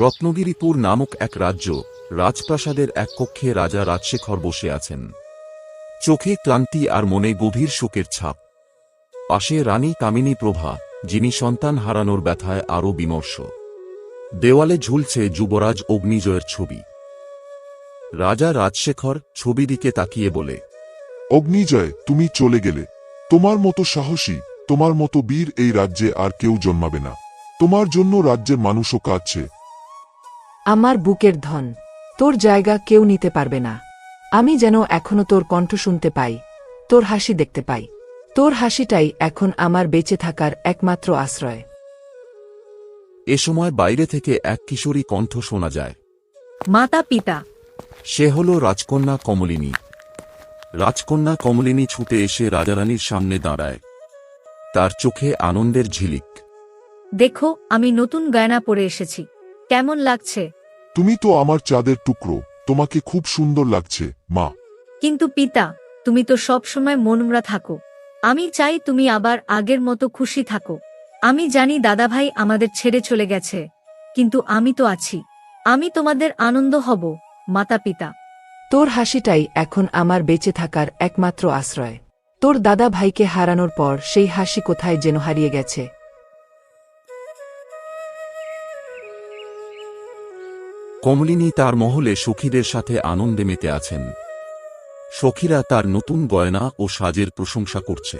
রত্নগিরিপুর নামক এক রাজ্য, রাজপ্রাসাদের এক কক্ষে রাজা রাজশেখর বসে আছেন। চোখে ক্লান্তি আর মনে গভীর শোকের ছাপ। পাশে রানী কামিনী প্রভা, যিনি সন্তান হারানোর ব্যথায় আরও বিমর্ষ। দেওয়ালে ঝুলছে যুবরাজ অগ্নিজয়ের ছবি। রাজা রাজশেখর ছবি দিকে তাকিয়ে বলে, অগ্নিজয়, তুমি চলে গেলে। তোমার মতো সাহসী, তোমার মতো বীর এই রাজ্যে আর কেউ জন্মাবে না। তোমার জন্য রাজ্যের মানুষও কাঁদছে। আমার বুকের ধন তোর জায়গা কেউ নিতে পারবে না। আমি যেন এখনও তোর কণ্ঠ শুনতে পাই তোর হাসি দেখতে পাই। তোর হাসিটাই এখন আমার বেঁচে থাকার একমাত্র আশ্রয়। এ সময় বাইরে থেকে এক কিশোরী কণ্ঠ শোনা যায়। মাতা পিতা। সে হল রাজকন্যা কমলিনী। রাজকন্যা কমলিনী ছুটে এসে রাজারানীর সামনে দাঁড়ায়। তার চোখে আনন্দের ঝিলিক। দেখো আমি নতুন গয়না পরে এসেছি। কেমন লাগছে? তুমি তো আমার চাঁদের টুকরো। তোমাকে খুব সুন্দর লাগছে মা। কিন্তু পিতা তুমি তো সব সময় মনমরা থাকো। আমি চাই তুমি আবার আগের মতো খুশি থাকো। আমি জানি দাদাভাই আমাদের ছেড়ে চলে গেছে। কিন্তু আমি তো আছি। আমি তোমাদের আনন্দ হব মাতা পিতা। তোর হাসিটাই এখন আমার বেঁচে থাকার একমাত্র আশ্রয়। তোর দাদা ভাইকে হারানোর পর সেই হাসি কোথায় যেন হারিয়ে গেছে। কমলিনী তার মহলে সখীদের সাথে আনন্দে মেতে আছেন। সখীরা তার নতুন গয়না ও সাজের প্রশংসা করছে।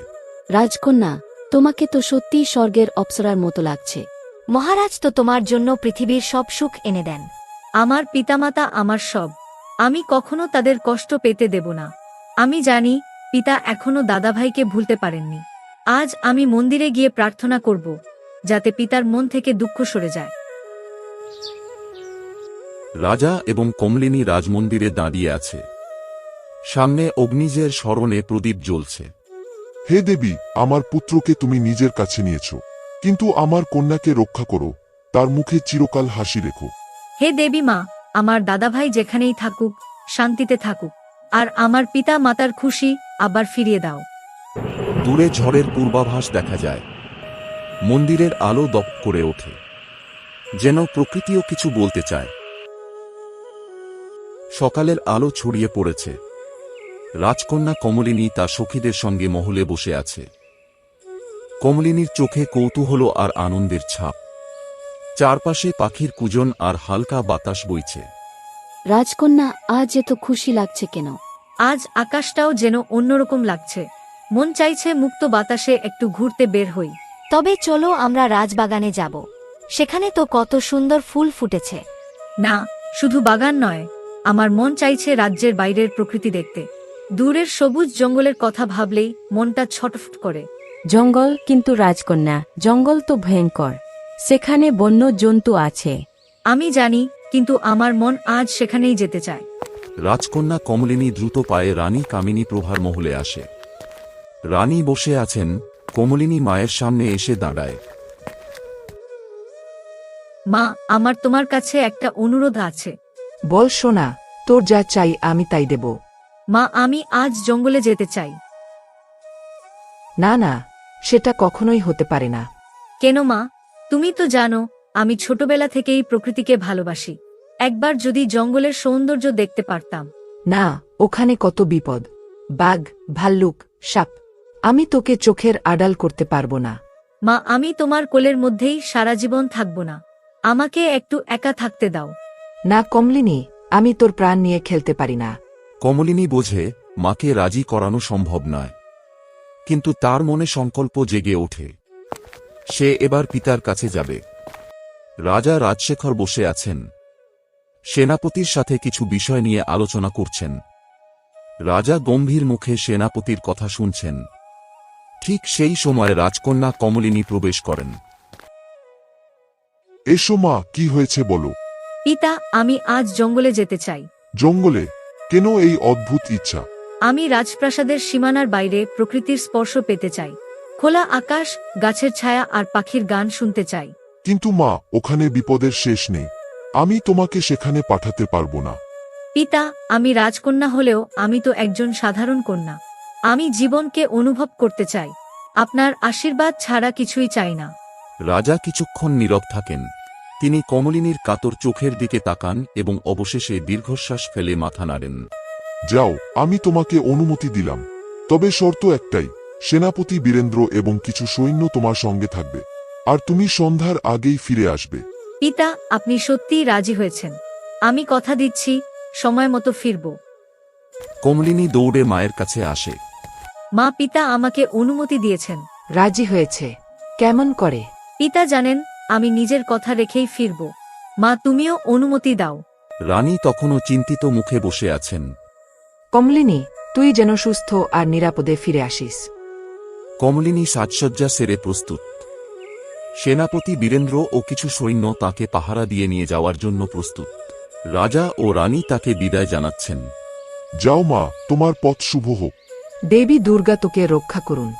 রাজকন্যা, তোমাকে তো সত্যিই স্বর্গের অপ্সরার মতো লাগছে। মহারাজ তো তোমার জন্য পৃথিবীর সব সুখ এনে দেন। আমার পিতামাতা আমার সব। আমি কখনো তাদের কষ্ট পেতে দেব না। আমি জানি, পিতা এখনও দাদাভাইকে ভুলতে পারেননি। আজ আমি মন্দিরে গিয়ে প্রার্থনা করব, যাতে পিতার মন থেকে দুঃখ সরে যায়। রাজা এবং কমলিনী রাজমন্দিরে দাঁড়িয়ে আছে। সামনে অগ্নিজের স্মরণে প্রদীপ জ্বলছে। হে দেবী আমার পুত্রকে তুমি নিজের কাছে নিয়েছ। কিন্তু আমার কন্যাকে রক্ষা করো। তার মুখে চিরকাল হাসি রেখো। হে দেবী মা আমার দাদাভাই যেখানেই থাকুক শান্তিতে থাকুক। আর আমার পিতা মাতার খুশি আবার ফিরিয়ে দাও। দূরে ঝড়ের পূর্বাভাস দেখা যায়। মন্দিরের আলো দপ করে ওঠে। যেন প্রকৃতিও কিছু বলতে চায়। সকালের আলো ছড়িয়ে পড়েছে। রাজকন্যা কমলিনী তা সখীদের সঙ্গে মহলে বসে আছে। কমলিনীর চোখে কৌতূহল আর আনন্দের ছাপ। চারপাশে পাখির কুজন আর হালকা বাতাস বইছে। রাজকন্যা আজ এত খুশি লাগছে কেন? আজ আকাশটাও যেন অন্যরকম লাগছে। মন চাইছে মুক্ত বাতাসে একটু ঘুরতে বের হই। তবে চলো আমরা রাজবাগানে যাব। সেখানে তো কত সুন্দর ফুল ফুটেছে। না শুধু বাগান নয় আমার মন চাইছে রাজ্যের বাইরের প্রকৃতি দেখতে। দূরের সবুজ জঙ্গলের কথা ভাবলেই মনটা ছটফট করে। জঙ্গল কিন্তু রাজকন্যা জঙ্গল তো ভয়ঙ্কর। সেখানে বন্য জন্তু আছে। আমি জানি কিন্তু আমার মন আজ সেখানেই যেতে চায়। রাজকন্যা কমলিনী দ্রুত পায়ে রানী কামিনী প্রভার মহলে আসে। রানী বসে আছেন কমলিনী মায়ের সামনে এসে দাঁড়ায়। মা আমার তোমার কাছে একটা অনুরোধ আছে। বল সোনা তোর যা চাই আমি তাই দেব। মা আমি আজ জঙ্গলে যেতে চাই। না না সেটা কখনোই হতে পারে না। কেন মা? তুমি তো জানো আমি ছোটবেলা থেকেই প্রকৃতিকে ভালোবাসি। একবার যদি জঙ্গলের সৌন্দর্য দেখতে পারতাম। না ওখানে কত বিপদ। বাঘ ভাল্লুক সাপ আমি তোকে চোখের আড়াল করতে পারব না। মা আমি তোমার কোলের মধ্যেই সারা জীবন থাকব না। আমাকে একটু একা থাকতে দাও। না কমলিনী আমি তোর প্রাণ নিয়ে খেলতে পারি না। কমলিনী বোঝে মাকে রাজি করানো সম্ভব নয়। কিন্তু তার মনে সংকল্প জেগে ওঠে। সে এবার পিতার কাছে যাবে। রাজা রাজশেখর বসে আছেন। সেনাপতির সাথে কিছু বিষয় নিয়ে আলোচনা করছেন। রাজা গম্ভীর মুখে সেনাপতির কথা শুনছেন। ঠিক সেই সময় রাজকন্যা কমলিনী প্রবেশ করেন। এসো মা কি হয়েছে বলো। পিতা আমি আজ জঙ্গলে যেতে চাই। জঙ্গলে? কেন এই অদ্ভুত ইচ্ছা? আমি রাজপ্রাসাদের সীমানার বাইরে প্রকৃতির স্পর্শ পেতে চাই। খোলা আকাশ গাছের ছায়া আর পাখির গান শুনতে চাই। কিন্তু মা ওখানে বিপদের শেষ নেই। আমি তোমাকে সেখানে পাঠাতে পারব না। পিতা আমি রাজকন্যা হলেও আমি তো একজন সাধারণ কন্যা। আমি জীবনকে অনুভব করতে চাই। আপনার আশীর্বাদ ছাড়া কিছুই চাই না। রাজা কিছুক্ষণ নীরব থাকেন। তিনি কমলিনীর কাতর চোখের দিকে তাকান এবং অবশেষে দীর্ঘশ্বাস ফেলে মাথা নাড়েন। যাও আমি তোমাকে অনুমতি দিলাম। তবে শর্ত একটাই সেনাপতি বীরেন্দ্র এবং কিছু সৈন্য তোমার সঙ্গে থাকবে। আর তুমি সন্ধ্যার আগেই ফিরে আসবে। পিতা আপনি সত্যিই রাজি হয়েছেন। আমি কথা দিচ্ছি সময় মতো ফিরব। কমলিনী দৌড়ে মায়ের কাছে আসে। মা পিতা আমাকে অনুমতি দিয়েছেন। রাজি হয়েছে। কেমন করে? পিতা জানেন আমি নিজের কথা রেখেই ফিরব। মা তুমিও অনুমতি দাও। রানী তখনও চিন্তিত মুখে বসে আছেন। কমলিনী তুই যেন সুস্থ আর নিরাপদে ফিরে আসিস। কমলিনী সাজসজ্জা সেরে প্রস্তুত। সেনাপতি বীরেন্দ্র ও কিছু সৈন্য তাকে পাহারা দিয়ে নিয়ে যাওয়ার জন্য প্রস্তুত। রাজা ও রানী তাকে বিদায় জানাচ্ছেন। যাও মা তোমার পথ শুভ হোক। দেবী দুর্গা তোকে রক্ষা করুন।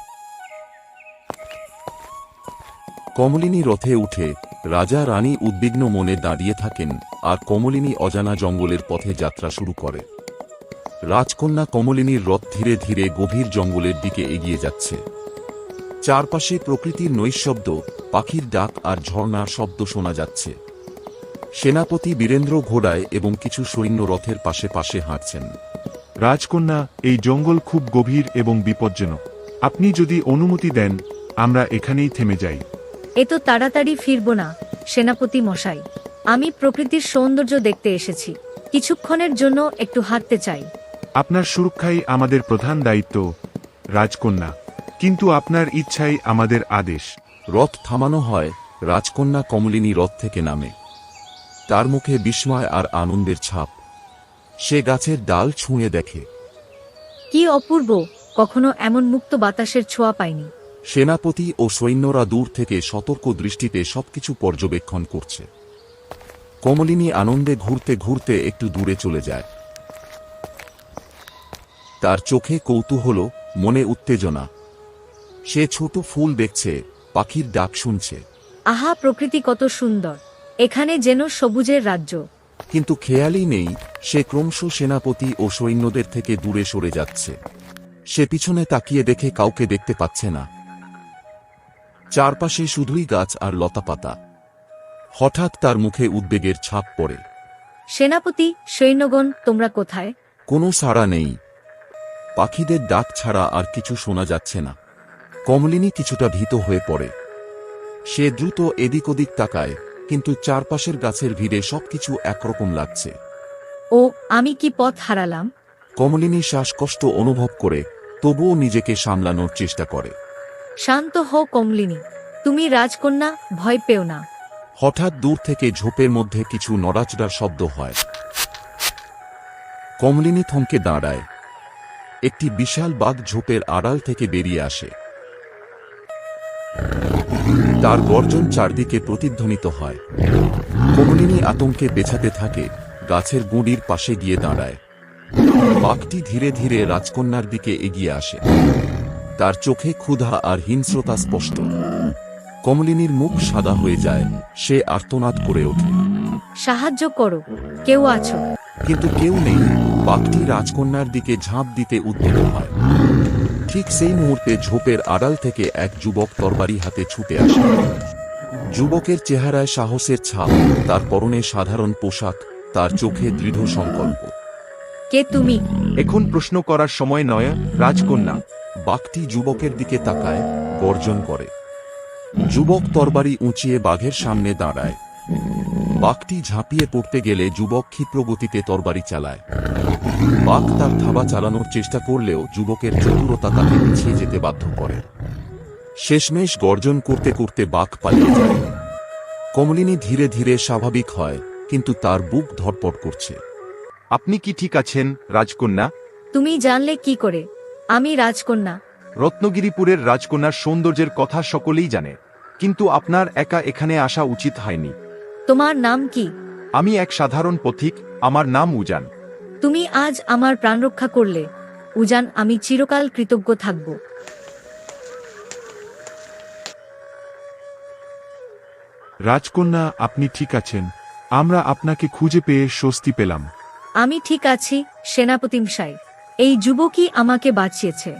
কমলিনী রথে উঠে রাজা রানী উদ্বিগ্ন মনে দাঁড়িয়ে থাকেন আর কমলিনী অজানা জঙ্গলের পথে যাত্রা শুরু করে। রাজকন্যা কমলিনীর রথ ধীরে ধীরে গভীর জঙ্গলের দিকে এগিয়ে যাচ্ছে। চারপাশে প্রকৃতির নৈশব্দ, পাখির ডাক আর ঝর্ণার শব্দ শোনা যাচ্ছে। সেনাপতি বীরেন্দ্র ঘোড়ায় এবং কিছু সৈন্য রথের পাশে পাশে হাঁটছেন। রাজকন্যা, এই জঙ্গল খুব গভীর এবং বিপজ্জনক। আপনি যদি অনুমতি দেন, আমরা এখানেই থেমে যাই। এ তো তাড়াতাড়ি ফিরব না সেনাপতি মশাই। আমি প্রকৃতির সৌন্দর্য দেখতে এসেছি। কিছুক্ষণের জন্য একটু হাঁটতে চাই। আপনার সুরক্ষাই আমাদের প্রধান দায়িত্ব রাজকন্যা। কিন্তু আপনার ইচ্ছাই আমাদের আদেশ। রথ থামানো হয় রাজকন্যা কমলিনী রথ থেকে নামে। তার মুখে বিস্ময় আর আনন্দের ছাপ। সে গাছের ডাল ছুঁয়ে দেখে। কি অপূর্ব কখনো এমন মুক্ত বাতাসের ছোঁয়া পাইনি। সেনাপতি ও সৈন্যরা দূর থেকে সতর্ক দৃষ্টিতে সবকিছু পর্যবেক্ষণ করছে। কমলিনী আনন্দে ঘুরতে ঘুরতে একটু দূরে চলে যায়। তার চোখে কৌতূহল মনে উত্তেজনা। সে ছোট ফুল দেখছে পাখির ডাক শুনছে। আহা প্রকৃতি কত সুন্দর। এখানে যেন সবুজের রাজ্য। কিন্তু খেয়ালই নেই সে ক্রমশ সেনাপতি ও সৈন্যদের থেকে দূরে সরে যাচ্ছে। সে পিছনে তাকিয়ে দেখে কাউকে দেখতে পাচ্ছে না। চারপাশে শুধুই গাছ আর লতাপাতা হঠাৎ তার মুখে উদ্বেগের ছাপ পড়ে। সেনাপতি সৈন্যগণ তোমরা কোথায়? কোনো সাড়া নেই। পাখিদের ডাক ছাড়া আর কিছু শোনা যাচ্ছে না। কমলিনী কিছুটা ভীত হয়ে পড়ে। সে দ্রুত এদিক ওদিক তাকায় কিন্তু চারপাশের গাছের ভিড়ে সবকিছু একরকম লাগছে। ও আমি কি পথ হারালাম? কমলিনী শ্বাসকষ্ট অনুভব করে তবুও নিজেকে সামলানোর চেষ্টা করে। শান্ত হও কমলিনী, তুমি রাজকন্যা, ভয় পেও না। হঠাৎ দূর থেকে ঝোপের মধ্যে কিছু নড়াচড়ার শব্দ হয়। কমলিনী থমকে দাঁড়ায়। একটি বিশাল বাঘ ঝোপের আড়াল থেকে বেরিয়ে আসে। তার গর্জন চারদিকে প্রতিধ্বনিত হয়। কমলিনী আতঙ্কে পেছাতে থাকে, গাছের গুঁড়ির পাশে গিয়ে দাঁড়ায়। বাঘটি ধীরে ধীরে রাজকন্যার দিকে এগিয়ে আসে। তার চোখে ক্ষুধা আর হিংস্রতা স্পষ্ট। কমলিনীর মুখ সাদা হয়ে যায় সে আর্তনাদ করে ওঠে। সাহায্য করো কেউ আছো। কিন্তু কেউ নেই বাঘটি রাজকন্যার দিকে ঝাঁপ দিতে উদ্যত হয়। ঠিক সেই মুহূর্তে ঝোপের আড়াল থেকে এক যুবক তরবারি হাতে ছুটে আসে। যুবকের চেহারায় সাহসের ছাপ তার পরনে সাধারণ পোশাক তার চোখে দৃঢ় সংকল্প। কে তুমি? এখন প্রশ্ন করার সময় নয় রাজকন্যা। বাঘটি যুবকের দিকে তাকায় গর্জন করে। যুবক তরবারি উঁচিয়ে বাঘের সামনে দাঁড়ায়। বাঘটি ঝাঁপিয়ে পড়তে গেলে যুবক ক্ষিপ্রগতিতে তরবারি চালায়। বাঘ তার থাবা চালানোর চেষ্টা করলেও যুবকের চতুরতা তাকে পিছিয়ে যেতে বাধ্য করে। শেষমেশ গর্জন করতে করতে বাঘ পালিয়ে যায়। কমলিনী ধীরে ধীরে স্বাভাবিক হয় কিন্তু তার বুক ধরপড় করছে। আপনি কি ঠিক আছেন রাজকন্যা? তুমি জানলে কি করে? আমি রাজকন্যা। রত্নগিরিপুরের রাজকন্যার সৌন্দর্যের কথা সকলেই জানে কিন্তু আপনার একা এখানে আসা উচিত হয়নি। তোমার নাম কি? আমি এক সাধারণ পথিক আমার নাম উজান। তুমি আজ আমার প্রাণ রক্ষা করলে। উজান আমি চিরকাল কৃতজ্ঞ থাকব। রাজকন্যা আপনি ঠিক আছেন। আমরা আপনাকে খুঁজে পেয়ে স্বস্তি পেলাম। আমি ঠিক আছি সেনাপতি মশাই। এই যুবকই আমাকে বাঁচিয়েছে।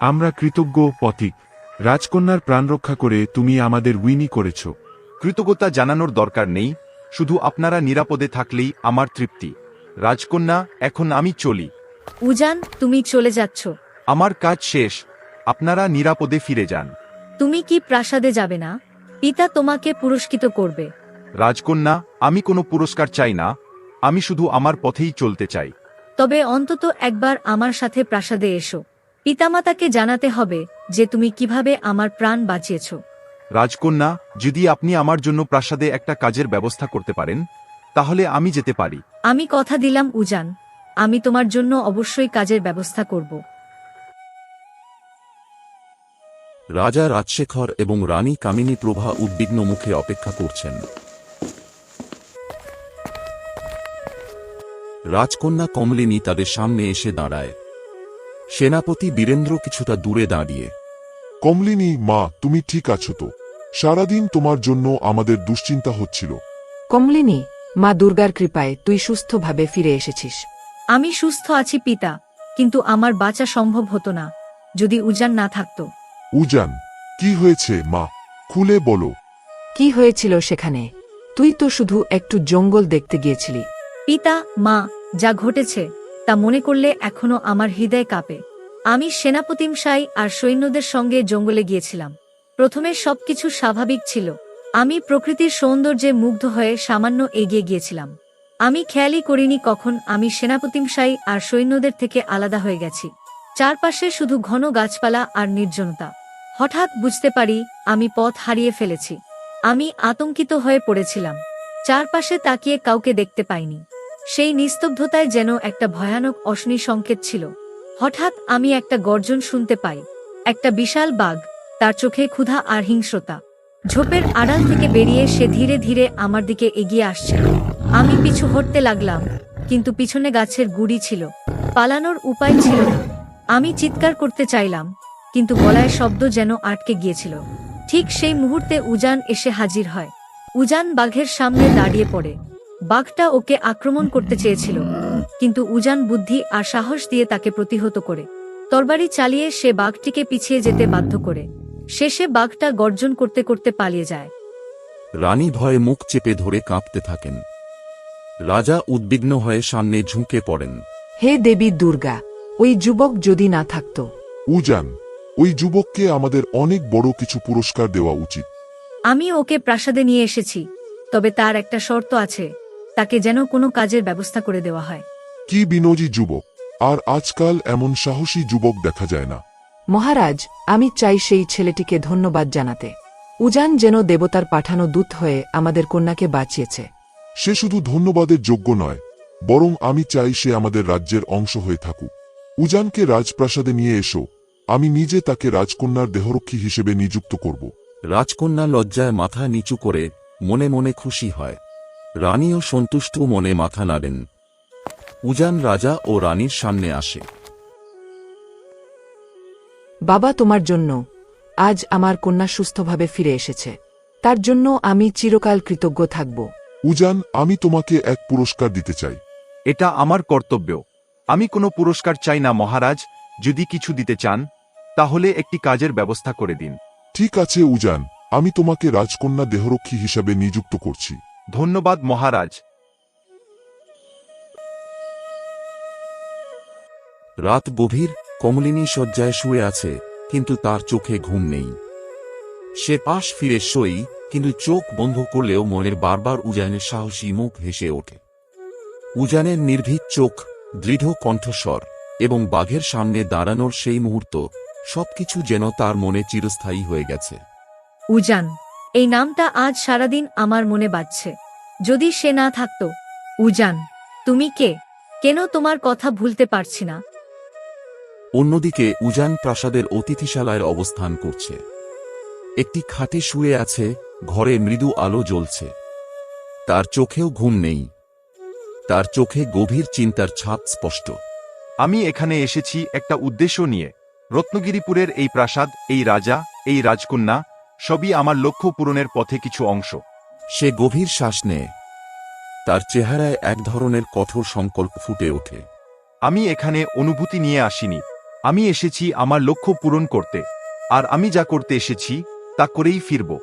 আমরা কৃতজ্ঞ পথিক। রাজকন্যার প্রাণ রক্ষা করে তুমি আমাদের উইনি করেছ। কৃতজ্ঞতা জানানোর দরকার নেই শুধু আপনারা নিরাপদে থাকলেই আমার তৃপ্তি। রাজকন্যা এখন আমি চলি। উজান তুমি চলে যাচ্ছ। আমার কাজ শেষ আপনারা নিরাপদে ফিরে যান। তুমি কি প্রাসাদে যাবে না? পিতা তোমাকে পুরস্কৃত করবে। রাজকন্যা আমি কোনো পুরস্কার চাই না। আমি শুধু আমার পথেই চলতে চাই। তবে অন্তত একবার আমার সাথে প্রাসাদে এসো। পিতামাতাকে জানাতে হবে যে তুমি কীভাবে আমার প্রাণ বাঁচিয়েছ। রাজকন্যা যদি আপনি আমার জন্য প্রাসাদে একটা কাজের ব্যবস্থা করতে পারেন তাহলে আমি যেতে পারি। আমি কথা দিলাম উজান। আমি তোমার জন্য অবশ্যই কাজের ব্যবস্থা করব। রাজা রাজশেখর এবং রানী কামিনী প্রভা উদ্বিগ্ন মুখে অপেক্ষা করছেন। রাজকন্যা কমলিনী তাদের সামনে এসে দাঁড়ায়। সেনাপতি বীরেন্দ্র কিছুটা দূরে দাঁড়িয়ে কমলিনী মা তুমি ঠিক আছো তো? সারাদিন তোমার জন্য আমাদের দুশ্চিন্তা হচ্ছিল। কমলিনী মা দুর্গার কৃপায় তুই সুস্থভাবে ফিরে এসেছিস। আমি সুস্থ আছি পিতা কিন্তু আমার বাঁচা সম্ভব হতো না যদি উজান না থাকতো। উজান কি হয়েছে মা? খুলে বলো। কি হয়েছিল সেখানে? তুই তো শুধু একটু জঙ্গল দেখতে গিয়েছিলি। পিতা, মা, যা ঘটেছে, তা মনে করলে এখনও আমার হৃদয় কাঁপে। আমি সেনাপতিমশাই আর সৈন্যদের সঙ্গে জঙ্গলে গিয়েছিলাম। প্রথমে সবকিছু স্বাভাবিক ছিল। আমি প্রকৃতির সৌন্দর্যে মুগ্ধ হয়ে সামান্য এগিয়ে গিয়েছিলাম। আমি খেয়ালই করিনি কখন আমি সেনাপতিমশাই আর সৈন্যদের থেকে আলাদা হয়ে গেছি। চারপাশে শুধু ঘন গাছপালা আর নির্জনতা। হঠাৎ বুঝতে পারি, আমি পথ হারিয়ে ফেলেছি। আমি আতঙ্কিত হয়ে পড়েছিলাম। চারপাশে তাকিয়ে কাউকে দেখতে পাইনি। সেই নিস্তব্ধতায় যেন একটা ভয়ানক অশনি সংকেত ছিল। হঠাৎ আমি একটা গর্জন শুনতে পাই। একটা বিশাল বাঘ, তার চোখে ক্ষুধা আর হিংস্রতা। ঝোপের আড়াল থেকে বেরিয়ে সে ধীরে ধীরে আমার দিকে এগিয়ে আসছে। আমি পিছু হটতে লাগলাম, কিন্তু পিছনে গাছের গুড়ি ছিল। পালানোর উপায় ছিল না। আমি চিৎকার করতে চাইলাম, কিন্তু গলায় শব্দ যেন আটকে গিয়েছিল। ঠিক সেই মুহূর্তে উজান এসে হাজির হয়। উজান বাঘের সামনে দাঁড়িয়ে পড়ে। বাঘটা ওকে আক্রমণ করতে চেয়েছিল। কিন্তু উজান বুদ্ধি আর সাহস দিয়ে তাকে প্রতিহত করে। তরবারি চালিয়ে সে বাঘটিকে পিছিয়ে যেতে বাধ্য করে। শেষে বাঘটা গর্জন করতে করতে পালিয়ে যায়। রানী ভয়ে মুখ চেপে ধরে কাঁপতে থাকেন। রাজা উদ্বিগ্ন হয়ে সামনে ঝুঁকে পড়েন। হে দেবী দুর্গা ওই যুবক যদি না থাকত। উজান ওই যুবককে আমাদের অনেক বড় কিছু পুরস্কার দেওয়া উচিত। আমি ওকে প্রাসাদে নিয়ে এসেছি তবে তার একটা শর্ত আছে। তাকে যেন কোনো কাজের ব্যবস্থা করে দেওয়া হয়। কি বিনোজি যুবক আর আজকাল এমন সাহসী যুবক দেখা যায় না। মহারাজ আমি চাই সেই ছেলেটিকে ধন্যবাদ জানাতে। উজান যেন দেবতার পাঠানো দূত হয়ে আমাদের কন্যাকে বাঁচিয়েছে। সে শুধু ধন্যবাদের যোগ্য নয় বরং আমি চাই সে আমাদের রাজ্যের অংশ হয়ে থাকুক। উজানকে রাজপ্রাসাদে নিয়ে এসো আমি নিজে তাকে রাজকন্যার দেহরক্ষী হিসেবে নিযুক্ত করব। রাজকন্যা লজ্জায় মাথা নিচু করে মনে মনে খুশি হয়। রানীও সন্তুষ্ট মনে মাথা নাড়েন। উজান রাজা ও রানীর সামনে আসে। বাবা তোমার জন্য আজ আমার কন্যা সুস্থভাবে ফিরে এসেছে। তার জন্য আমি চিরকাল কৃতজ্ঞ থাকব। উজান আমি তোমাকে এক পুরস্কার দিতে চাই। এটা আমার কর্তব্য। আমি কোনো পুরস্কার চাই না মহারাজ। যদি কিছু দিতে চান তাহলে একটি কাজের ব্যবস্থা করে দিন। ঠিক আছে উজান। আমি তোমাকে রাজকন্যা দেহরক্ষী হিসাবে নিযুক্ত করছি। ধন্যবাদ মহারাজ। রাত গভীর কমলিনী শয্যায় শুয়ে আছে কিন্তু তার চোখে ঘুম নেই। সে পাশ ফিরে শোই কিন্তু চোখ বন্ধ করলেও মনের বারবার উজানের সাহসী মুখ হেসে ওঠে। উজানের নির্ভীক চোখ দৃঢ় কণ্ঠস্বর এবং বাঘের সামনে দাঁড়ানোর সেই মুহূর্ত সবকিছু যেন তার মনে চিরস্থায়ী হয়ে গেছে। উজান এই নামটা আজ সারাদিন আমার মনে বাজছে। যদি সে না থাকতো উজান তুমি কে? কেন তোমার কথা ভুলতে পারছি না? অন্যদিকে উজান প্রাসাদের অতিথিশালায় অবস্থান করছে। একটি খাটে শুয়ে আছে ঘরে মৃদু আলো জ্বলছে। তার চোখেও ঘুম নেই। তার চোখে গভীর চিন্তার ছাপ স্পষ্ট। আমি এখানে এসেছি একটা উদ্দেশ্য নিয়ে। রত্নগিরিপুরের এই প্রাসাদ এই রাজা এই রাজকন্যা সবই আমার লক্ষ্য পূরণের পথে কিছু অংশ। সে গভীর শ্বাস নেয়। তার চেহারায় এক ধরনের কঠোর সংকল্প ফুটে ওঠে। আমি এখানে অনুভূতি নিয়ে আসিনি। আমি এসেছি আমার লক্ষ্য পূরণ করতে। আর আমি যা করতে এসেছি তা করেই ফিরব।